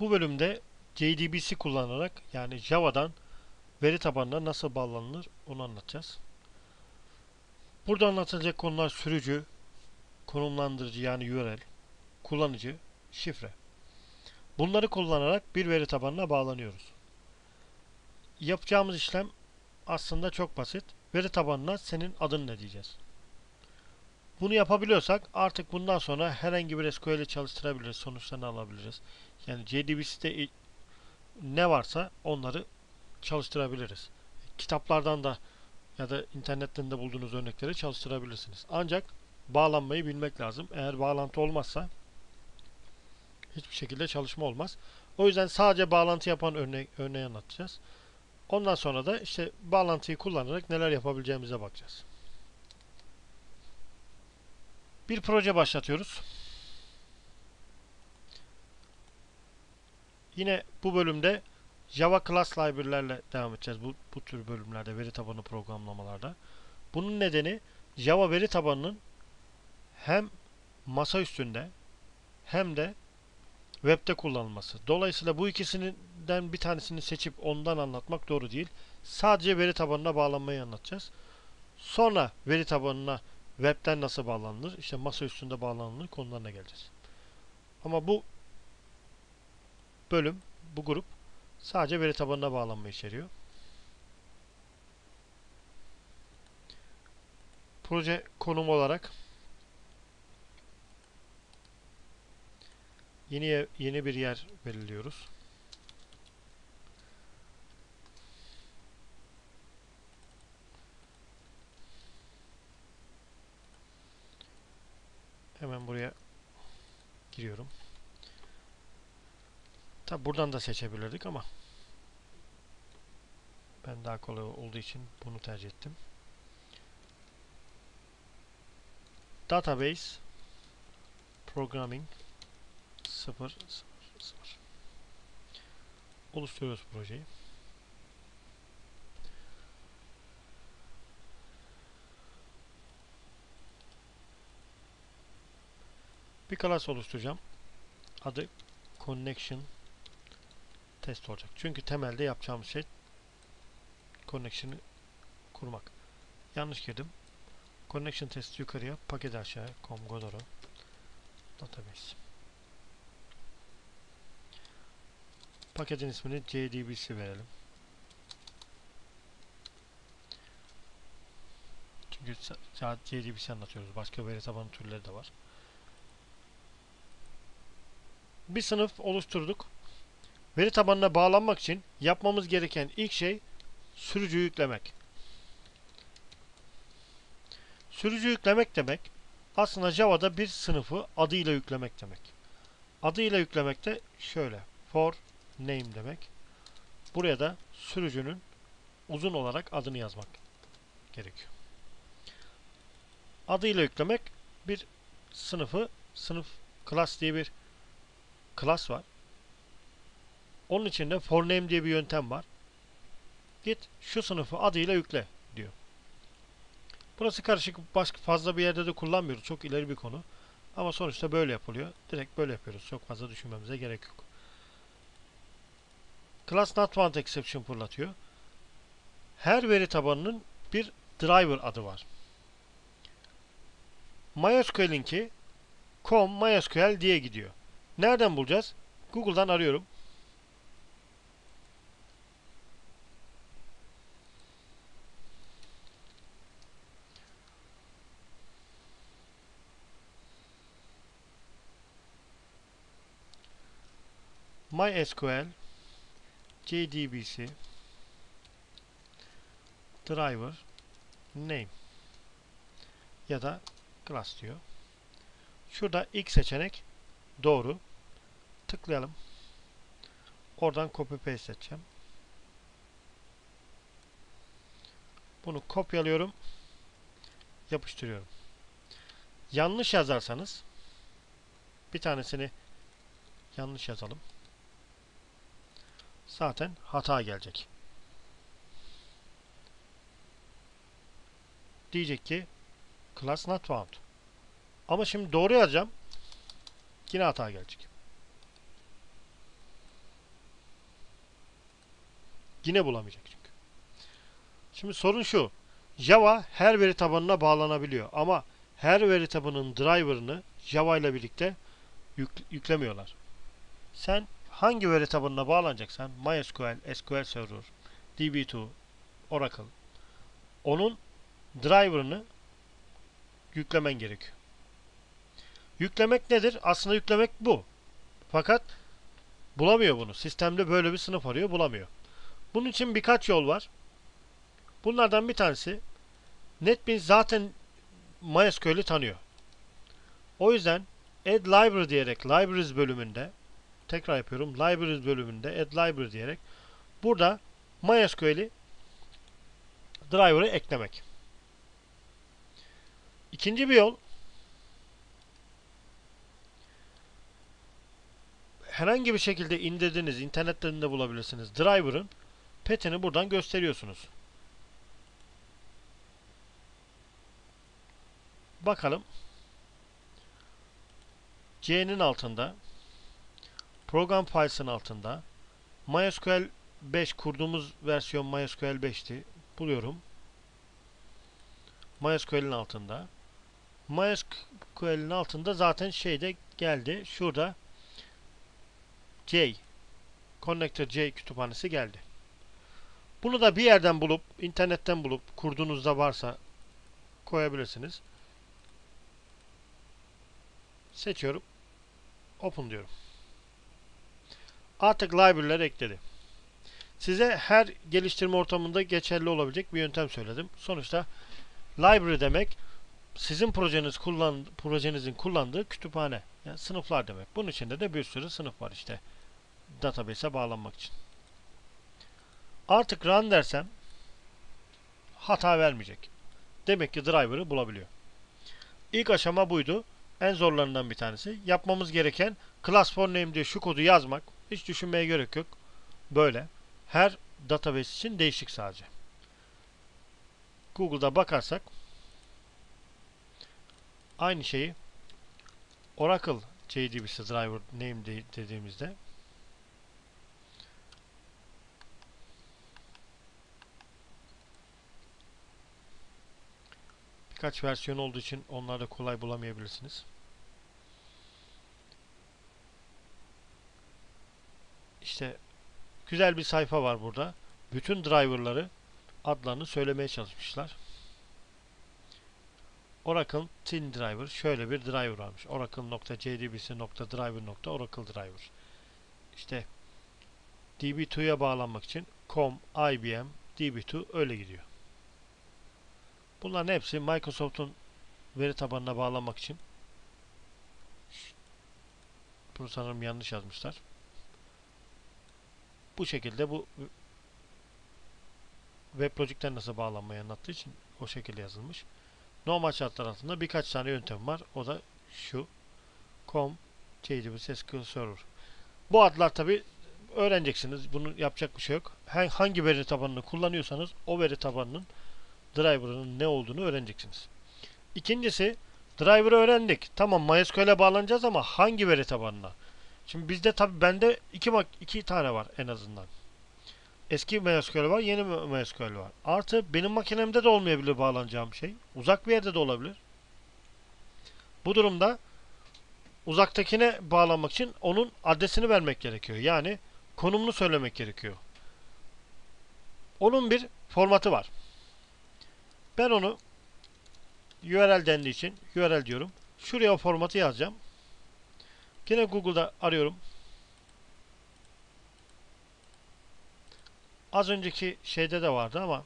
Bu bölümde JDBC kullanarak yani Java'dan veri tabanına nasıl bağlanılır onu anlatacağız. Burada anlatılacak konular sürücü, konumlandırıcı yani URL, kullanıcı, şifre. Bunları kullanarak bir veri tabanına bağlanıyoruz. Yapacağımız işlem aslında çok basit. Veri tabanına senin adın ne diyeceğiz. Bunu yapabiliyorsak artık bundan sonra herhangi bir SQL'i çalıştırabiliriz, sonuçlarını alabiliriz. Yani JDBC'de ne varsa onları çalıştırabiliriz. Kitaplardan da ya da internetten de bulduğunuz örnekleri çalıştırabilirsiniz. Ancak bağlanmayı bilmek lazım. Eğer bağlantı olmazsa hiçbir şekilde çalışma olmaz. O yüzden sadece bağlantı yapan örne örneği anlatacağız. Ondan sonra da işte bağlantıyı kullanarak neler yapabileceğimize bakacağız. Bir proje başlatıyoruz. Yine bu bölümde Java Class Library'lerle devam edeceğiz bu, bu tür bölümlerde, veri tabanı programlamalarda. Bunun nedeni Java veri tabanının hem masa üstünde hem de webde kullanılması. Dolayısıyla bu ikisinden bir tanesini seçip ondan anlatmak doğru değil. Sadece veri tabanına bağlanmayı anlatacağız. Sonra veri tabanına webten nasıl bağlanılır, işte masa üstünde bağlanılır konularına geleceğiz. Ama bu bölüm, bu grup sadece veri tabanına bağlanma içeriyor. Proje konumu olarak yeni yeni bir yer belirliyoruz. Hemen buraya giriyorum. Tabi buradan da seçebilirdik ama ben daha kolay olduğu için bunu tercih ettim. Database Programming 0 0 0 Oluşturuyoruz projeyi. Bir class oluşturacağım. Adı Connection Test olacak. Çünkü temelde yapacağımız şey connection'ı kurmak. Yanlış girdim. Connection test yukarıya, paket aşağıya, com godoro database. Paketin ismini JDBC verelim. Çünkü sadece JDBC anlatıyoruz. Başka veri tabanı türleri de var. Bir sınıf oluşturduk. Veri tabanına bağlanmak için yapmamız gereken ilk şey sürücü yüklemek. Sürücü yüklemek demek aslında Java'da bir sınıfı adıyla yüklemek demek. Adıyla yüklemek de şöyle for name demek. Buraya da sürücünün uzun olarak adını yazmak gerekiyor. Adıyla yüklemek bir sınıfı sınıf class diye bir class var. Onun içinde for name diye bir yöntem var. Git şu sınıfı adıyla yükle diyor. Burası karışık başka fazla bir yerde de kullanmıyoruz. Çok ileri bir konu. Ama sonuçta böyle yapılıyor. Direkt böyle yapıyoruz. Çok fazla düşünmemize gerek yok. Class not found exception fırlatıyor. Her veri tabanının bir driver adı var. MySQL'inki com MySQL diye gidiyor. Nereden bulacağız? Google'dan arıyorum. MySQL JDBC driver name ya da class diyor. Şurada ilk seçenek doğru. Tıklayalım. Oradan copy paste edeceğim. Bunu kopyalıyorum. Yapıştırıyorum. Yanlış yazarsanız bir tanesini yanlış yazalım zaten hata gelecek. Diyecek ki class not found. Ama şimdi doğru yazacağım. Yine hata gelecek. Yine bulamayacak çünkü. Şimdi sorun şu. Java her veri tabanına bağlanabiliyor ama her veri tabanının driver'ını Java ile birlikte yük- yüklemiyorlar. Sen hangi veri tabanına bağlanacaksan MySQL, SQL Server, DB2, Oracle onun driver'ını yüklemen gerekiyor. Yüklemek nedir? Aslında yüklemek bu. Fakat bulamıyor bunu. Sistemde böyle bir sınıf arıyor, bulamıyor. Bunun için birkaç yol var. Bunlardan bir tanesi NetBeans zaten MySQL'i tanıyor. O yüzden add library diyerek libraries bölümünde tekrar yapıyorum. Libraries bölümünde add library diyerek burada MySQL'i driver'ı eklemek. İkinci bir yol herhangi bir şekilde indirdiğiniz internetten de bulabilirsiniz. Driver'ın petini buradan gösteriyorsunuz. Bakalım. C'nin altında program files'ın altında MySQL 5 kurduğumuz versiyon MySQL 5'ti. Buluyorum. MySQL'in altında. MySQL'in altında zaten şeyde geldi. Şurada J Connector J kütüphanesi geldi. Bunu da bir yerden bulup, internetten bulup, kurduğunuzda varsa koyabilirsiniz. Seçiyorum. Open diyorum. Artık library'ler ekledi. Size her geliştirme ortamında geçerli olabilecek bir yöntem söyledim. Sonuçta library demek sizin projeniz kullan, projenizin kullandığı kütüphane. Yani sınıflar demek. Bunun içinde de bir sürü sınıf var işte. Database'e bağlanmak için. Artık run dersem hata vermeyecek. Demek ki driver'ı bulabiliyor. İlk aşama buydu. En zorlarından bir tanesi. Yapmamız gereken class for name diye şu kodu yazmak. Hiç düşünmeye gerek yok. Böyle. Her database için değişik sadece. Google'da bakarsak aynı şeyi Oracle JDBC driver name de- dediğimizde birkaç versiyon olduğu için onları da kolay bulamayabilirsiniz. İşte güzel bir sayfa var burada. Bütün driverları adlarını söylemeye çalışmışlar. Oracle Tin Driver şöyle bir driver varmış. Oracle.jdbc.driver.oracle driver. İşte DB2'ya bağlanmak için com, IBM, DB2 öyle gidiyor. Bunların hepsi Microsoft'un veri tabanına bağlanmak için. Bunu sanırım yanlış yazmışlar. Bu şekilde bu WebLogic'ten nasıl bağlanmayı anlattığı için o şekilde yazılmış. Normal şartlar altında birkaç tane yöntem var. O da şu. Com, JDBC SQL Server. Bu adlar tabi öğreneceksiniz. Bunu yapacak bir şey yok. Hangi veri tabanını kullanıyorsanız o veri tabanının driver'ının ne olduğunu öğreneceksiniz. İkincisi driver'ı öğrendik. Tamam MySQL'e bağlanacağız ama hangi veri tabanına? Şimdi bizde tabi bende iki, iki tane var en azından. Eski MySQL var, yeni MySQL var. Artı benim makinemde de olmayabilir bağlanacağım şey. Uzak bir yerde de olabilir. Bu durumda uzaktakine bağlanmak için onun adresini vermek gerekiyor. Yani konumunu söylemek gerekiyor. Onun bir formatı var. Ben onu URL dendiği için URL diyorum. Şuraya o formatı yazacağım. Yine Google'da arıyorum. Az önceki şeyde de vardı ama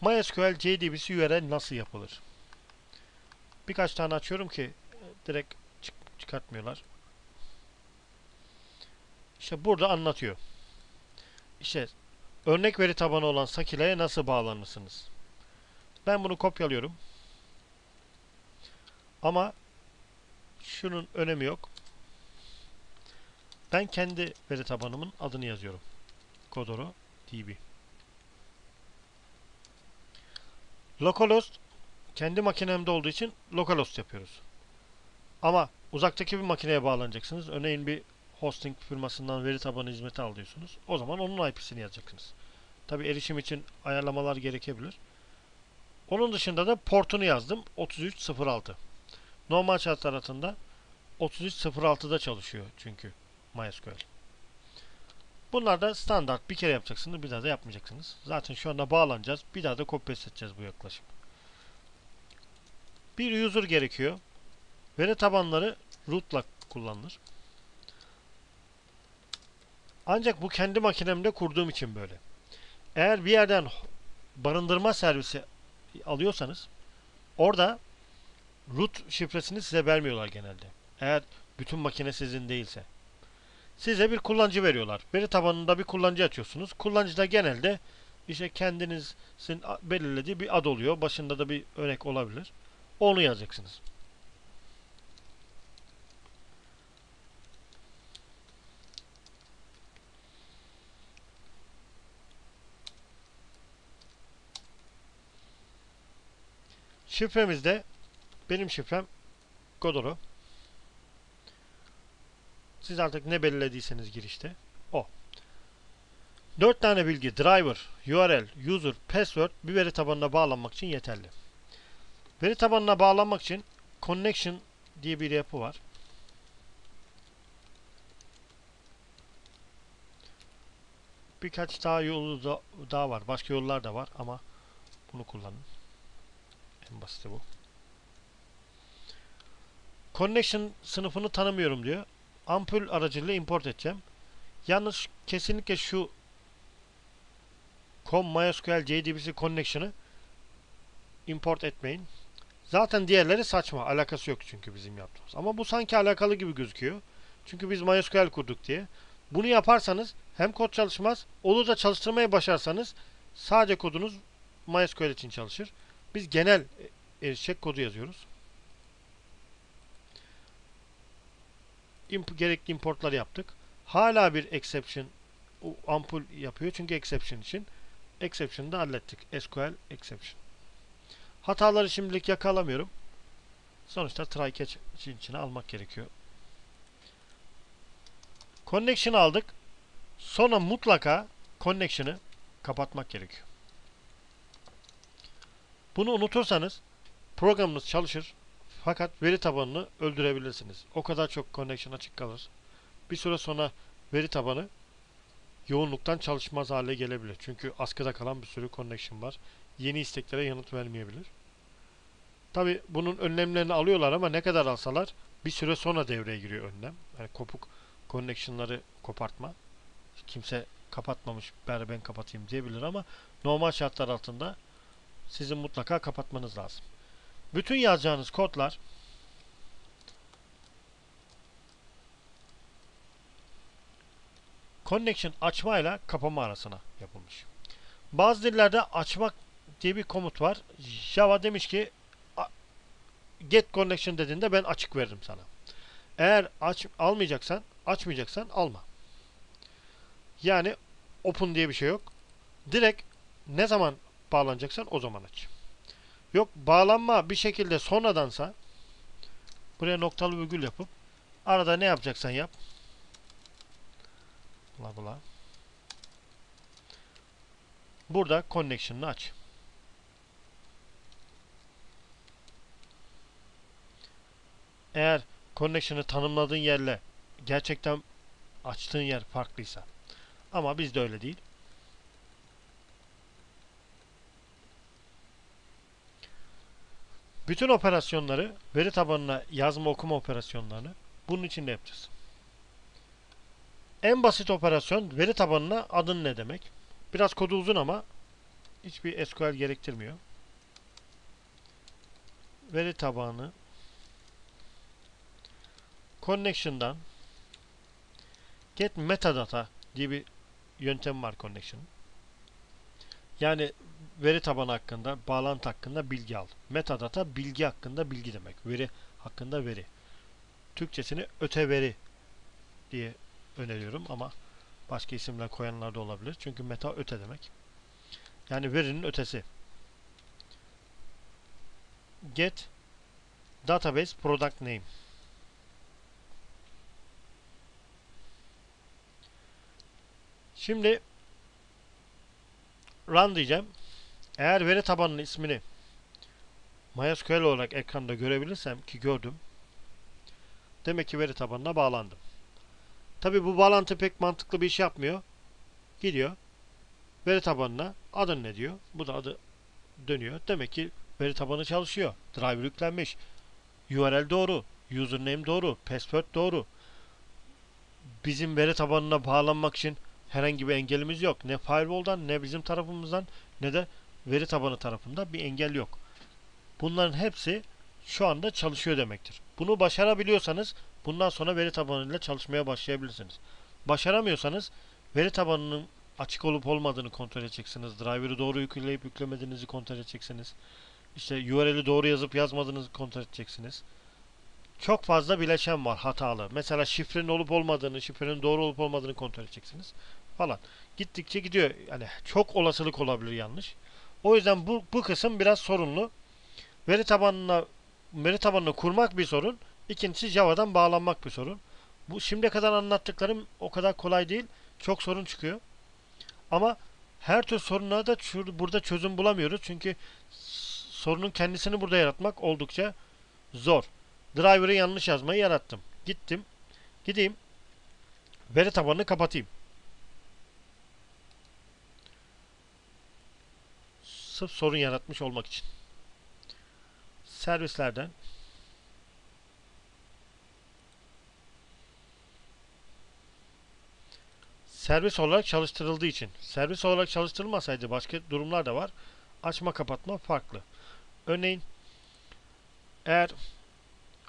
MySQL JDBC URL nasıl yapılır? Birkaç tane açıyorum ki direkt çık çıkartmıyorlar. İşte burada anlatıyor. İşte örnek veri tabanı olan Sakila'ya nasıl bağlanırsınız? Ben bunu kopyalıyorum. Ama şunun önemi yok. Ben kendi veri tabanımın adını yazıyorum. Kodoro DB. Localhost kendi makinemde olduğu için localhost yapıyoruz. Ama uzaktaki bir makineye bağlanacaksınız. Örneğin bir hosting firmasından veri tabanı hizmeti alıyorsunuz. O zaman onun IP'sini yazacaksınız. Tabi erişim için ayarlamalar gerekebilir. Onun dışında da portunu yazdım. 3306. Normal şartlar altında 3306'da çalışıyor çünkü MySQL. Bunlar da standart. Bir kere yapacaksınız, bir daha da yapmayacaksınız. Zaten şu anda bağlanacağız. Bir daha da copy edeceğiz bu yaklaşım. Bir user gerekiyor. Veri tabanları root'la kullanılır. Ancak bu kendi makinemde kurduğum için böyle. Eğer bir yerden barındırma servisi alıyorsanız orada root şifresini size vermiyorlar genelde. Eğer bütün makine sizin değilse. Size bir kullanıcı veriyorlar. Veri tabanında bir kullanıcı açıyorsunuz. Kullanıcı da genelde işte kendinizin belirlediği bir ad oluyor. Başında da bir örnek olabilir. Onu yazacaksınız. Şifremizde benim şifrem Godoro. Siz artık ne belirlediyseniz girişte o. 4 tane bilgi driver, URL, user, password bir veri tabanına bağlanmak için yeterli. Veri tabanına bağlanmak için connection diye bir yapı var. Birkaç daha yolu da, daha var. Başka yollar da var ama bunu kullanın. En basiti bu. Connection sınıfını tanımıyorum diyor. Ampul aracılığıyla import edeceğim. Yalnız kesinlikle şu com MySQL JDBC connection'ı import etmeyin. Zaten diğerleri saçma. Alakası yok çünkü bizim yaptığımız. Ama bu sanki alakalı gibi gözüküyor. Çünkü biz MySQL kurduk diye. Bunu yaparsanız hem kod çalışmaz, olur da çalıştırmayı başarsanız sadece kodunuz MySQL için çalışır. Biz genel erişecek kodu yazıyoruz. Imp gerekli importlar yaptık. Hala bir exception ampul yapıyor çünkü exception için. Exception'ı da hallettik. SQL exception. Hataları şimdilik yakalamıyorum. Sonuçta try catch için içine almak gerekiyor. Connection aldık. Sonra mutlaka connection'ı kapatmak gerekiyor. Bunu unutursanız programınız çalışır fakat veri tabanını öldürebilirsiniz. O kadar çok connection açık kalır. Bir süre sonra veri tabanı yoğunluktan çalışmaz hale gelebilir. Çünkü askıda kalan bir sürü connection var. Yeni isteklere yanıt vermeyebilir. Tabi bunun önlemlerini alıyorlar ama ne kadar alsalar bir süre sonra devreye giriyor önlem. Yani kopuk connection'ları kopartma. Kimse kapatmamış, bari ben kapatayım diyebilir ama normal şartlar altında sizin mutlaka kapatmanız lazım. Bütün yazacağınız kodlar connection açmayla kapama arasına yapılmış. Bazı dillerde açmak diye bir komut var. Java demiş ki get connection dediğinde ben açık veririm sana. Eğer aç almayacaksan, açmayacaksan alma. Yani open diye bir şey yok. Direkt ne zaman bağlanacaksan o zaman aç. Yok bağlanma bir şekilde sonradansa buraya noktalı virgül yapıp arada ne yapacaksan yap. Bla bla. Burada connection'ını aç. Eğer connection'ı tanımladığın yerle gerçekten açtığın yer farklıysa. Ama bizde öyle değil. Bütün operasyonları veri tabanına yazma okuma operasyonlarını bunun içinde yapacağız. En basit operasyon veri tabanına adın ne demek? Biraz kodu uzun ama hiçbir SQL gerektirmiyor. Veri tabanı connection'dan get metadata diye bir yöntem var connection. Yani veri tabanı hakkında, bağlantı hakkında bilgi al. Metadata bilgi hakkında bilgi demek. Veri hakkında veri. Türkçesini öte veri diye öneriyorum ama başka isimler koyanlar da olabilir. Çünkü meta öte demek. Yani verinin ötesi. Get database product name. Şimdi run diyeceğim. Eğer veri tabanının ismini MySQL olarak ekranda görebilirsem ki gördüm. Demek ki veri tabanına bağlandım. Tabi bu bağlantı pek mantıklı bir iş yapmıyor. Gidiyor. Veri tabanına adın ne diyor? Bu da adı dönüyor. Demek ki veri tabanı çalışıyor. Driver yüklenmiş. URL doğru. Username doğru. Password doğru. Bizim veri tabanına bağlanmak için herhangi bir engelimiz yok. Ne firewall'dan ne bizim tarafımızdan ne de veri tabanı tarafında bir engel yok. Bunların hepsi şu anda çalışıyor demektir. Bunu başarabiliyorsanız bundan sonra veri tabanıyla çalışmaya başlayabilirsiniz. Başaramıyorsanız veri tabanının açık olup olmadığını kontrol edeceksiniz. Driver'ı doğru yükleyip yüklemediğinizi kontrol edeceksiniz. İşte URL'i doğru yazıp yazmadığınızı kontrol edeceksiniz. Çok fazla bileşen var hatalı. Mesela şifrenin olup olmadığını, şifrenin doğru olup olmadığını kontrol edeceksiniz falan. Gittikçe gidiyor. Yani çok olasılık olabilir yanlış. O yüzden bu, bu kısım biraz sorunlu. Veri tabanına veri tabanını kurmak bir sorun. İkincisi Java'dan bağlanmak bir sorun. Bu şimdiye kadar anlattıklarım o kadar kolay değil. Çok sorun çıkıyor. Ama her tür sorunlara da burada çözüm bulamıyoruz. Çünkü sorunun kendisini burada yaratmak oldukça zor. Driver'ı yanlış yazmayı yarattım. Gittim. Gideyim. Veri tabanını kapatayım. Sırf sorun yaratmış olmak için. Servislerden servis olarak çalıştırıldığı için. Servis olarak çalıştırılmasaydı başka durumlar da var. Açma kapatma farklı. Örneğin eğer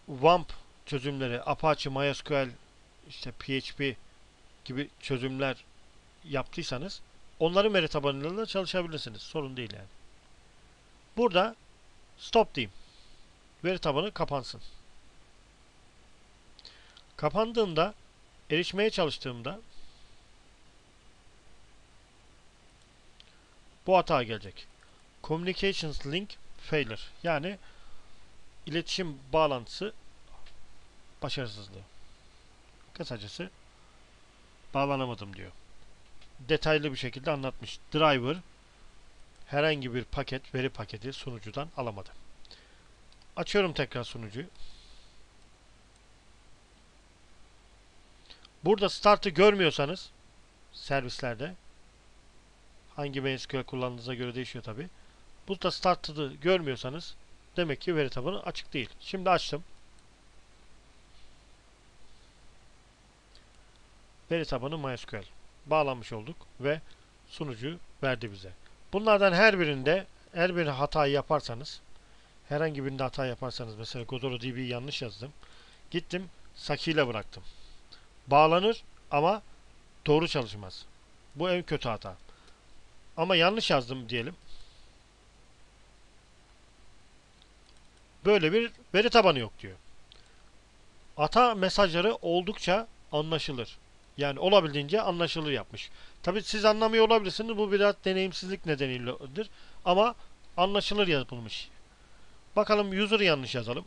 WAMP çözümleri, Apache, MySQL, işte PHP gibi çözümler yaptıysanız onların veri tabanıyla da çalışabilirsiniz. Sorun değil yani. Burada stop diyeyim. Veri tabanı kapansın. Kapandığında erişmeye çalıştığımda bu hata gelecek. Communications link failure. Yani iletişim bağlantısı başarısızlığı. Kısacası bağlanamadım diyor. Detaylı bir şekilde anlatmış. Driver herhangi bir paket, veri paketi sunucudan alamadı. Açıyorum tekrar sunucuyu. Burada start'ı görmüyorsanız servislerde hangi MySQL kullandığınıza göre değişiyor tabi. Burada start'ı görmüyorsanız demek ki veri tabanı açık değil. Şimdi açtım. Veri tabanı MySQL. Bağlanmış olduk ve sunucu verdi bize. Bunlardan her birinde her bir hatayı yaparsanız herhangi birinde hata yaparsanız mesela Godoro DB'yi yanlış yazdım. Gittim Saki ile bıraktım. Bağlanır ama doğru çalışmaz. Bu en kötü hata. Ama yanlış yazdım diyelim. Böyle bir veri tabanı yok diyor. Hata mesajları oldukça anlaşılır. Yani olabildiğince anlaşılır yapmış. Tabi siz anlamıyor olabilirsiniz. Bu biraz deneyimsizlik nedeniyledir. Ama anlaşılır yapılmış. Bakalım user'ı yanlış yazalım.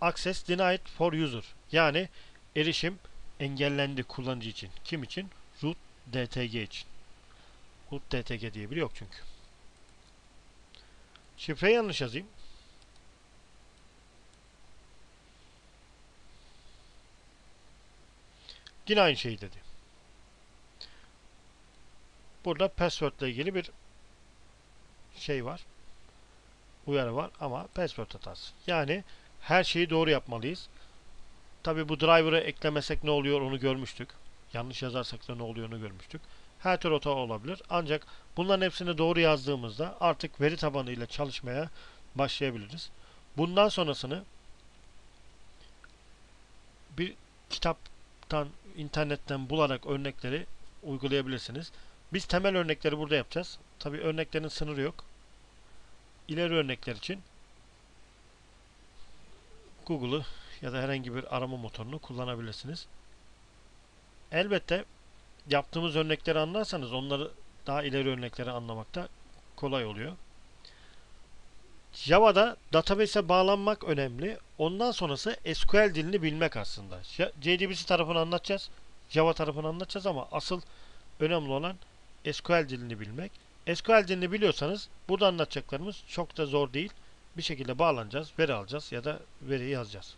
Access denied for user. Yani erişim engellendi kullanıcı için. Kim için? Root DTG için. Root DTG diye biri yok çünkü. Şifreyi yanlış yazayım. Yine aynı şey dedi. Burada password ile ilgili bir şey var. Uyarı var ama password hatası. Yani her şeyi doğru yapmalıyız. Tabi bu driver'ı eklemesek ne oluyor onu görmüştük. Yanlış yazarsak da ne oluyor onu görmüştük. Her tür hata olabilir. Ancak bunların hepsini doğru yazdığımızda artık veri tabanı ile çalışmaya başlayabiliriz. Bundan sonrasını bir kitaptan, internetten bularak örnekleri uygulayabilirsiniz. Biz temel örnekleri burada yapacağız. Tabi örneklerin sınırı yok. İleri örnekler için Google'ı ya da herhangi bir arama motorunu kullanabilirsiniz. Elbette yaptığımız örnekleri anlarsanız onları daha ileri örnekleri anlamakta kolay oluyor. Java'da database'e bağlanmak önemli. Ondan sonrası SQL dilini bilmek aslında. JDBC tarafını anlatacağız. Java tarafını anlatacağız ama asıl önemli olan SQL dilini bilmek. SQL dilini biliyorsanız burada anlatacaklarımız çok da zor değil. Bir şekilde bağlanacağız, veri alacağız ya da veriyi yazacağız.